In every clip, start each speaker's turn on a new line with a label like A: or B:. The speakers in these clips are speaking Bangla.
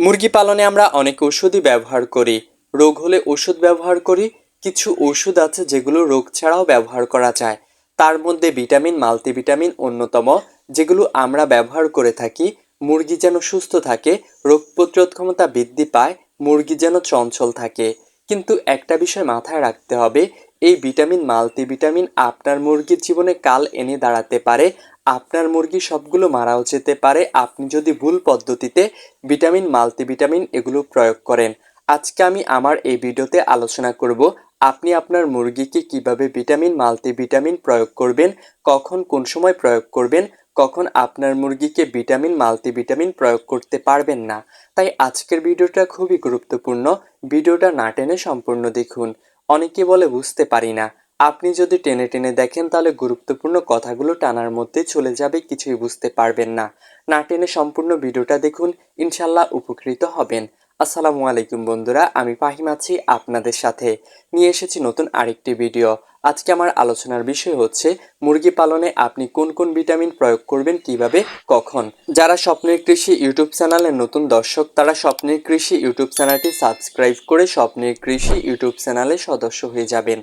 A: মুরগি পালনে আমরা অনেক ওষুধই ব্যবহার করি। রোগ হলে ওষুধ ব্যবহার করি, কিছু ওষুধ আছে যেগুলো রোগ ছাড়াও ব্যবহার করা যায়। তার মধ্যে ভিটামিন, মাল্টিভিটামিন অন্যতম, যেগুলো আমরা ব্যবহার করে থাকি। মুরগি যেন সুস্থ থাকে, রোগ প্রতিরোধ ক্ষমতা বৃদ্ধি পায়, মুরগি যেন চঞ্চল থাকে। কিন্তু একটা বিষয় মাথায় রাখতে হবে, এই ভিটামিন, মাল্টিভিটামিন আপনার মুরগির জীবনে কাল এনে দাঁড়াতে পারে আপনার মুরগি সবগুলো মারাও যেতে পারে। আপনি যদি ভুল পদ্ধতিতে ভিটামিন, মাল্টিভিটামিন এগুলো প্রয়োগ করেন, আজকে আমি আমার এই ভিডিওতে আলোচনা করব, আপনি আপনার মুরগিকে কীভাবে ভিটামিন, মাল্টিভিটামিন প্রয়োগ করবেন, কখন কোন সময় প্রয়োগ করবেন, কখন আপনার মুরগিকে ভিটামিন, মাল্টিভিটামিন প্রয়োগ করতে পারবেন না। তাই আজকের ভিডিওটা খুবই গুরুত্বপূর্ণ, ভিডিওটা না টেনে সম্পূর্ণ দেখুন। অনেকে বলে বুঝতে পারি না। আপনি যদি টেনে টেনে দেখেন, তাহলে গুরুত্বপূর্ণ কথাগুলো টানার মধ্যে চলে যাবে, কিছুই বুঝতে পারবেন না। না টেনে সম্পূর্ণ ভিডিওটা দেখুন ইনশাল্লাহ উপকৃত হবেন। আসসালামু আলাইকুম বন্ধুরা, আমি ফাহিম আছি আপনাদের সাথে। নিয়ে এসেছি নতুন আরেকটি ভিডিও। আজকে আমার আলোচনার বিষয় হচ্ছে, মুরগি পালনে আপনি কোন কোন ভিটামিন প্রয়োগ করবেন, কীভাবে, কখন? যারা স্বপ্নের কৃষি ইউটিউব চ্যানেলের নতুন দর্শক, তারা স্বপ্নের কৃষি ইউটিউব চ্যানেলটি সাবস্ক্রাইব করে স্বপ্নের কৃষি ইউটিউব চ্যানেলের সদস্য হয়ে যাবেন।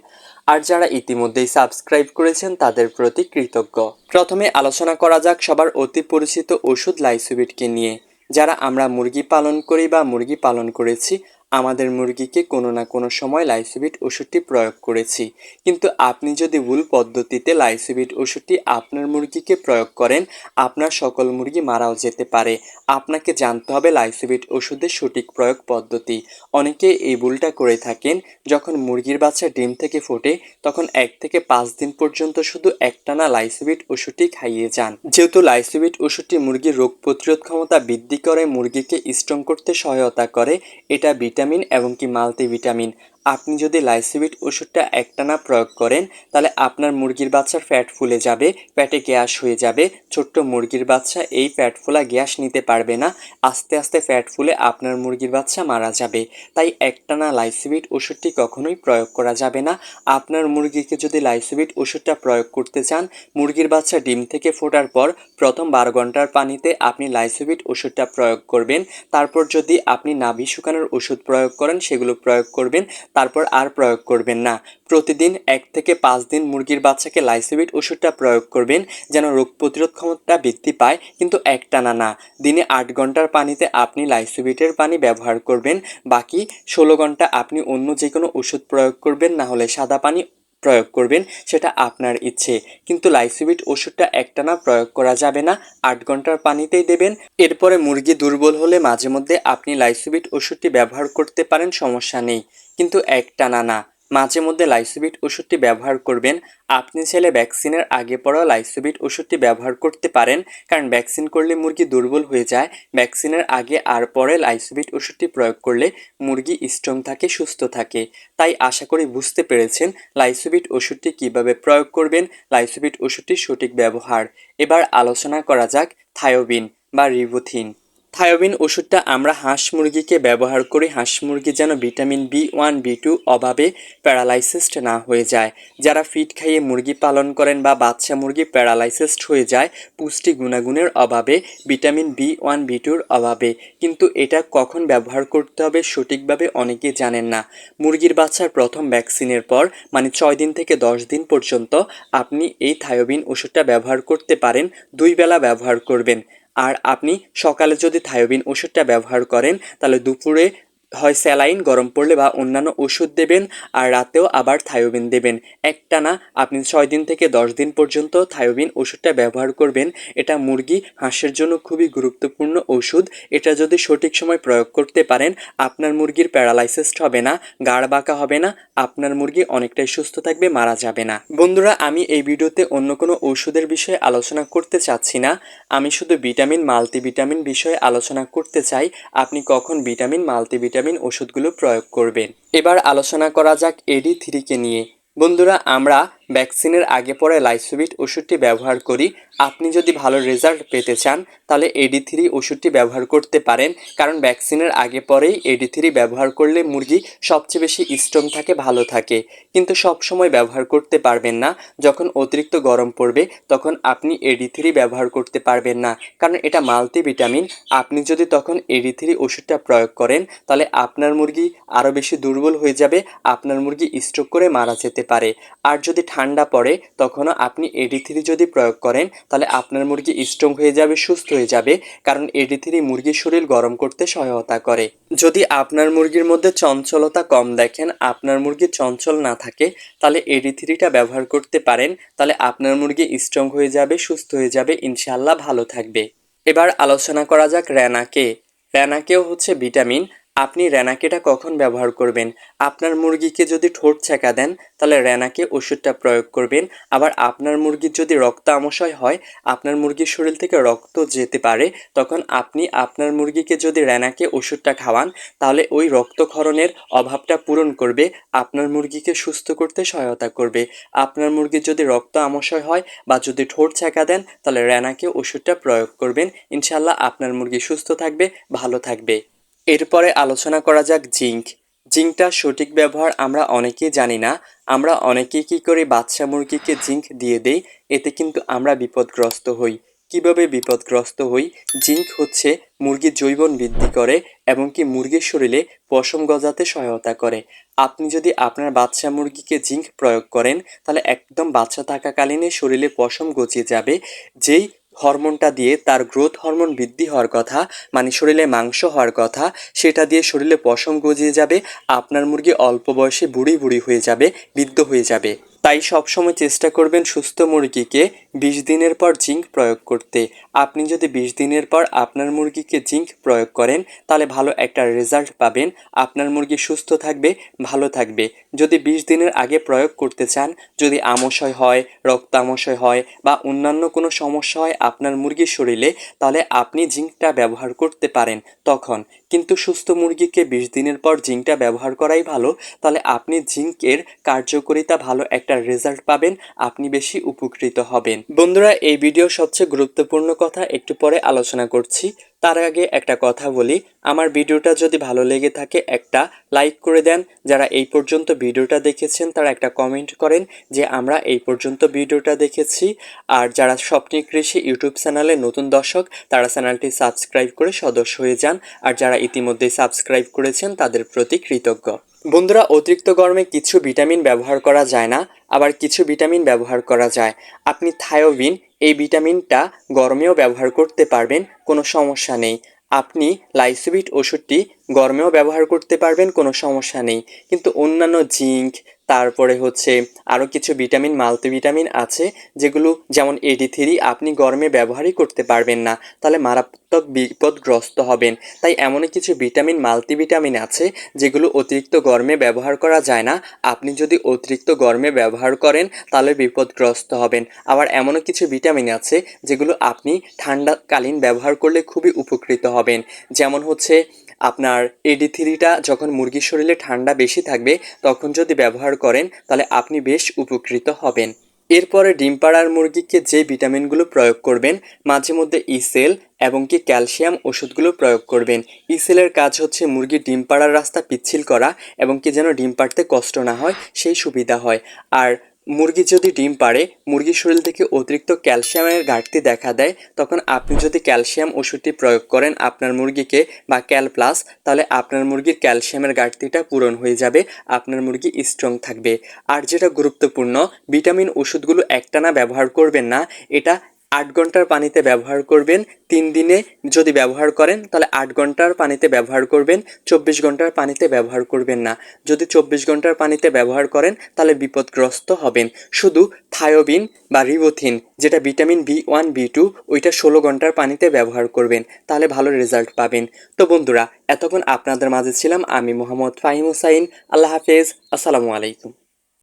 A: আর যারা ইতিমধ্যেই সাবস্ক্রাইব করেছেন, তাদের প্রতি কৃতজ্ঞ। প্রথমে আলোচনা করা যাক সবার অতি পরিচিত ওষুধ লাইসোবিটকে নিয়ে। যারা আমরা মুরগি পালন করি বা মুরগি পালন করেছি আমাদের মুরগিকে কোনো না কোনো সময় লাইসোবিট ওষুধটি প্রয়োগ করেছি। কিন্তু আপনি যদি ভুল পদ্ধতিতে লাইসোবিট ওষুধটি আপনার মুরগিকে প্রয়োগ করেন, আপনার সকল মুরগি মারাও যেতে পারে। আপনাকে জানতে হবে লাইসোবিট ওষুধের সঠিক প্রয়োগ পদ্ধতি। অনেকে এই ভুলটা করে থাকেন, যখন মুরগির বাচ্চা ডিম থেকে ফোটে, তখন এক থেকে পাঁচ দিন পর্যন্ত শুধু একটানা লাইসোবিট ওষুধটি খাইয়ে যান। যেহেতু লাইসোবিট ওষুধটি মুরগির রোগ প্রতিরোধ ক্ষমতা বৃদ্ধি করে, মুরগিকে স্ট্রং করতে সহায়তা করে, এটা ভিটামিন এবং কি মাল্টিভিটামিন আপনি যদি লাইসোবিট ওষুধটা একটানা প্রয়োগ করেন, তাহলে আপনার মুরগির বাচ্চার ফ্যাট ফুলে যাবে, ফ্যাটে গ্যাস হয়ে যাবে। ছোট্ট মুরগির বাচ্চা এই ফ্যাট ফোলা গ্যাস নিতে পারবে না। আস্তে আস্তে ফ্যাট ফুলে আপনার মুরগির বাচ্চা মারা যাবে। তাই একটানা লাইসোবিট ওষুধটি কখনোই প্রয়োগ করা যাবে না। আপনার মুরগিকে যদি লাইসোবিট ওষুধটা প্রয়োগ করতে চান, মুরগির বাচ্চা ডিম থেকে ফোটার পর প্রথম বারো ঘণ্টার পানিতে আপনি লাইসোবিট ওষুধটা প্রয়োগ করবেন। তারপর যদি আপনি নাভি শুকানোর ওষুধ প্রয়োগ করেন, সেগুলো প্রয়োগ করবেন। তারপর আর প্রয়োগ করবেন না। প্রতিদিন এক থেকে পাঁচ দিন মুরগির বাচ্চাকে লাইসোবিট ওষুধটা প্রয়োগ করবেন যেন রোগ প্রতিরোধ ক্ষমতা বৃদ্ধি পায়, কিন্তু একটানা না। দিনে আট ঘণ্টার পানিতে আপনি লাইসোবিটের পানি ব্যবহার করবেন। বাকি ষোলো ঘণ্টা আপনি অন্য যে কোনো ওষুধ প্রয়োগ করবেন, না হলে সাদা পানি প্রয়োগ করবেন, সেটা আপনার ইচ্ছে। কিন্তু লাইসোবিট ওষুধটা একটানা প্রয়োগ করা যাবে না, আট ঘণ্টার পানিতেই দেবেন। এরপরে মুরগি দুর্বল হলে মাঝে মধ্যে আপনি লাইসোবিট ওষুধটি ব্যবহার করতে পারেন, সমস্যা নেই। কিন্তু একটানা না। মাঝে মধ্যে লাইসোবিট ওষুধটি ব্যবহার করবেন। আপনি ছেলে ভ্যাকসিনের আগে পরেও লাইসোবিট ওষুধটি ব্যবহার করতে পারেন, কারণ ভ্যাকসিন করলে মুরগি দুর্বল হয়ে যায়। ভ্যাকসিনের আগে আর পরে লাইসোবিট ওষুধটি প্রয়োগ করলে মুরগি স্ট্রং থাকে, সুস্থ থাকে। তাই আশা করি বুঝতে পেরেছেন লাইসোবিট ওষুধটি কীভাবে প্রয়োগ করবেন, লাইসোবিট ওষুধটির সঠিক ব্যবহার। এবার আলোচনা করা যাক থায়োবিন বা রিবোথিন। থায়োবিন ওষুধটা আমরা হাঁস মুরগিকে ব্যবহার করি। হাঁস মুরগি যেন vitamin B one, B two অভাবে প্যারালাইসিসড না হয়ে যায়। যারা ফিট খাইয়ে মুরগি পালন করেন বা বাচ্চা মুরগি প্যারালাইসিসড হয়ে যায়, পুষ্টি গুণাগুণের অভাবে ভিটামিন বি ওয়ান, বি টুর অভাবে। কিন্তু এটা কখন ব্যবহার করতে হবে সঠিকভাবে অনেকে জানেন না। মুরগির বাচ্চার প্রথম ভ্যাকসিনের পর মানে ছয় দিন থেকে দশ দিন পর্যন্ত, আপনি এই থায়োবিন ওষুধটা ব্যবহার করতে পারেন। দুই বেলা ব্যবহার করবেন। আর আপনি সকালে যদি থায়োবিন ওষুধটা ব্যবহার করেন তাহলে দুপুরে হয় স্যালাইন গরম পড়লে বা অন্যান্য ওষুধ দেবেন আর রাতেও আবার থায়োবিন দেবেন। একটানা আপনি ছয় দিন থেকে দশ দিন পর্যন্ত থায়োবিন ওষুধটা ব্যবহার করবেন। এটা মুরগি হাঁসের জন্য খুবই গুরুত্বপূর্ণ ওষুধ। এটা যদি সঠিক সময় প্রয়োগ করতে পারেন, আপনার মুরগির প্যারালাইসিস হবে না, গাড় বাঁকা হবে না, আপনার মুরগি অনেকটাই সুস্থ থাকবে, মারা যাবে না। বন্ধুরা, আমি এই ভিডিওতে অন্য কোনো ওষুধের বিষয়ে আলোচনা করতে চাচ্ছি না। আমি শুধু ভিটামিন, মাল্টিভিটামিন বিষয়ে আলোচনা করতে চাই। আপনি কখন ভিটামিন, মাল্টিভিটামিন ওষুধগুলো প্রয়োগ করবেন। এবার আলোচনা করা যাক এডি থ্রিকে নিয়ে। বন্ধুরা আমরা ভ্যাকসিনের আগে পরে লাইসোবিট ওষুধটি ব্যবহার করি। আপনি যদি ভালো রেজাল্ট পেতে চান, তাহলে এডি থ্রি ওষুধটি ব্যবহার করতে পারেন। কারণ ভ্যাকসিনের আগে পরেই এডি থ্রি ব্যবহার করলে মুরগি সবচেয়ে বেশি স্ট্রং থাকে, ভালো থাকে। কিন্তু সব সময় ব্যবহার করতে পারবেন না। যখন অতিরিক্ত গরম পড়বে, তখন আপনি এডি থ্রি ব্যবহার করতে পারবেন না। কারণ এটা মাল্টিভিটামিন। আপনি যদি তখন এডি থ্রি ওষুধটা প্রয়োগ করেন, তাহলে আপনার মুরগি আরও বেশি দুর্বল হয়ে যাবে, আপনার মুরগি স্ট্রোক করে মারা যেতে পারে। আর যদি ঠান্ডা পড়ে, তখনও আপনি এডি থ্রি যদি প্রয়োগ করেন, তাহলে আপনার মুরগি স্ট্রং হয়ে যাবে, সুস্থ হয়ে যাবে, কারণ এডি থ্রি মুরগির শরীর গরম করতে সহায়তা করে। যদি আপনার মুরগির মধ্যে চঞ্চলতা কম দেখেন, আপনার মুরগি চঞ্চল না থাকে, তাহলে এডি থ্রিটা ব্যবহার করতে পারেন, তাহলে আপনার মুরগি স্ট্রং হয়ে যাবে, সুস্থ হয়ে যাবে ইনশাল্লাহ ভালো থাকবে। এবার আলোচনা করা যাক র্যানাকে র্যানাকেও হচ্ছে ভিটামিন আপনি র্যানাকেটা কখন ব্যবহার করবেন? আপনার মুরগিকে যদি ঠোঁট ছেঁকা দেন, তাহলে র্যানাকে ওষুধটা প্রয়োগ করবেন। আবার আপনার মুরগির যদি রক্ত আমশয় হয়, আপনার মুরগির শরীর থেকে রক্ত যেতে পারে, তখন আপনি আপনার মুরগিকে যদি র্যানাকে ওষুধটা খাওয়ান, তাহলে ওই রক্তক্ষরণের অভাবটা পূরণ করবে, আপনার মুরগিকে সুস্থ করতে সহায়তা করবে। আপনার মুরগির যদি রক্ত আমশয় হয় বা যদি ঠোঁট ছেঁকা দেন, তাহলে র্যানাকে ওষুধটা প্রয়োগ করবেন। ইনশাল্লাহ আপনার মুরগি সুস্থ থাকবে, ভালো থাকবে। এরপরে আলোচনা করা যাক জিঙ্ক। জিঙ্কটার সঠিক ব্যবহার আমরা অনেকেই জানি না। আমরা অনেকেই কী করে বাচ্চা মুরগিকে জিঙ্ক দিয়ে দেই, এতে কিন্তু আমরা বিপদগ্রস্ত হই। কীভাবে বিপদগ্রস্ত হই? জিঙ্ক হচ্ছে মুরগির জৈবন বৃদ্ধি করে এবং কি মুরগির শরীরে পশম গজাতে সহায়তা করে। আপনি যদি আপনার বাচ্চা মুরগিকে জিঙ্ক প্রয়োগ করেন, তাহলে একদম বাচ্চা থাকাকালীনে শরীরে পশম গজিয়ে যাবে, যেই হরমোনটা দিয়ে তার গ্রোথ হরমোন বৃদ্ধি হওয়ার কথা মানে শরীরে মাংস হওয়ার কথা, সেটা দিয়ে শরীরে পশম গজিয়ে যাবে, আপনার মুরগি অল্প বয়সে বুড়ি বুড়ি হয়ে যাবে, বৃদ্ধ হয়ে যাবে। তাই সবসময় চেষ্টা করবেন সুস্থ মুরগিকে বিশ দিনের পর জিঙ্ক প্রয়োগ করতে। আপনি যদি বিশ দিনের পর আপনার মুরগিকে জিঙ্ক প্রয়োগ করেন, তাহলে ভালো একটা রেজাল্ট পাবেন। আপনার মুরগি সুস্থ থাকবে, ভালো থাকবে। যদি বিশ দিনের আগে প্রয়োগ করতে চান, যদি আমশয় হয়, রক্তামশয় হয় বা অন্যান্য কোনো সমস্যা হয় আপনার মুরগির শরীরে, তাহলে আপনি জিঙ্কটা ব্যবহার করতে পারেন তখন। কিন্তু সুস্থ মুরগিকে বিশ দিনের পর জিঙ্কটা ব্যবহার করাই ভালো। তাহলে আপনি জিঙ্কের কার্যকারিতা ভালো একটা রেজাল্ট পাবেন, আপনি বেশি উপকৃত হবেন। বন্ধুরা, এই ভিডিও সবচেয়ে গুরুত্বপূর্ণ কথা একটু পরে আলোচনা করছি। তার আগে একটা কথা বলি। আমার ভিডিওটা যদি ভালো লেগে থাকে, একটা লাইক করে দেন। যারা এই পর্যন্ত ভিডিওটা দেখেছেন, তারা একটা কমেন্ট করেন যে, আমরা এই পর্যন্ত ভিডিওটা দেখেছি। আর যারা স্বপ্নিক কৃষি ইউটিউব চ্যানেলে নতুন দর্শক, তারা চ্যানেলটি সাবস্ক্রাইব করে সদস্য হয়ে যান। আর যারা ইতিমধ্যে সাবস্ক্রাইব করেছেন, তাদের প্রতি কৃতজ্ঞ। বন্ধুরা, অতিরিক্ত গরমে কিছু ভিটামিন ব্যবহার করা যায় না। আবার কিছু ভিটামিন ব্যবহার করা যায়। আপনি থায়োবিন এই ভিটামিনটা গরমেও ব্যবহার করতে পারবেন, কোনো সমস্যা নেই। আপনি লাইসোবিট ওষুধটি গরমেও ব্যবহার করতে পারবেন, কোনো সমস্যা নেই। কিন্তু অন্যান্য জিঙ্ক তারপরে হচ্ছে আরও কিছু ভিটামিন, মাল্টিভিটামিন আছে, যেগুলো যেমন এডি থ্রি আপনি গরমে ব্যবহারই করতে পারবেন না, তাহলে মারাত্মক বিপদগ্রস্ত হবেন। তাই এমন কিছু ভিটামিন, মাল্টিভিটামিন আছে, যেগুলো অতিরিক্ত গরমে ব্যবহার করা যায় না। আপনি যদি অতিরিক্ত গরমে ব্যবহার করেন, তাহলে বিপদগ্রস্ত হবেন। আবার এমনও কিছু ভিটামিন আছে, যেগুলো আপনি ঠান্ডাকালীন ব্যবহার করলে খুবই উপকৃত হবেন। যেমন হচ্ছে আপনার এডি থ্রিটা যখন মুরগির শরীরে ঠান্ডা বেশি থাকবে, তখন যদি ব্যবহার করেন, তাহলে আপনি বেশ উপকৃত হবেন। এরপরে ডিম পাড়ার মুরগিকে যে ভিটামিনগুলো প্রয়োগ করবেন, মাঝে মধ্যে ইসেল এবং কি ক্যালসিয়াম ওষুধগুলো প্রয়োগ করবেন। ইসেলের কাজ হচ্ছে মুরগির ডিম পাড়ার রাস্তা পিচ্ছিল করা এবং কি যেন ডিম পাড়তে কষ্ট না হয়, সেই সুবিধা হয়। আর মুরগি যদি ডিম পাড়ে, মুরগির শরীর থেকে অতিরিক্ত ক্যালসিয়ামের ঘাটতি দেখা দেয়, তখন আপনি যদি ক্যালসিয়াম ওষুধটি প্রয়োগ করেন আপনার মুরগিকে বা ক্যাল প্লাস, তাহলে আপনার মুরগির ক্যালসিয়ামের ঘাটতিটা পূরণ হয়ে যাবে, আপনার মুরগি স্ট্রং থাকবে। আর যেটা গুরুত্বপূর্ণ, ভিটামিন ওষুধগুলো একটানা ব্যবহার করবেন না, এটা আট ঘণ্টার পানিতে ব্যবহার করবেন। তিন দিনে যদি ব্যবহার করেন, তাহলে আট ঘণ্টার পানিতে ব্যবহার করবেন। চব্বিশ ঘণ্টার পানিতে ব্যবহার করবেন না। যদি চব্বিশ ঘণ্টার পানিতে ব্যবহার করেন, তাহলে বিপদগ্রস্ত হবেন। শুধু থায়োবিন বা রিবোথিন, যেটা vitamin B one, B two, ওইটা ষোলো ঘণ্টার পানিতে ব্যবহার করবেন, তাহলে ভালো রেজাল্ট পাবেন। তো বন্ধুরা, এতক্ষণ আপনাদের মাঝে ছিলাম আমি মোহাম্মদ ফাহিম হুসাইন। আল্লাহ হাফেজ। আসসালামু আলাইকুম।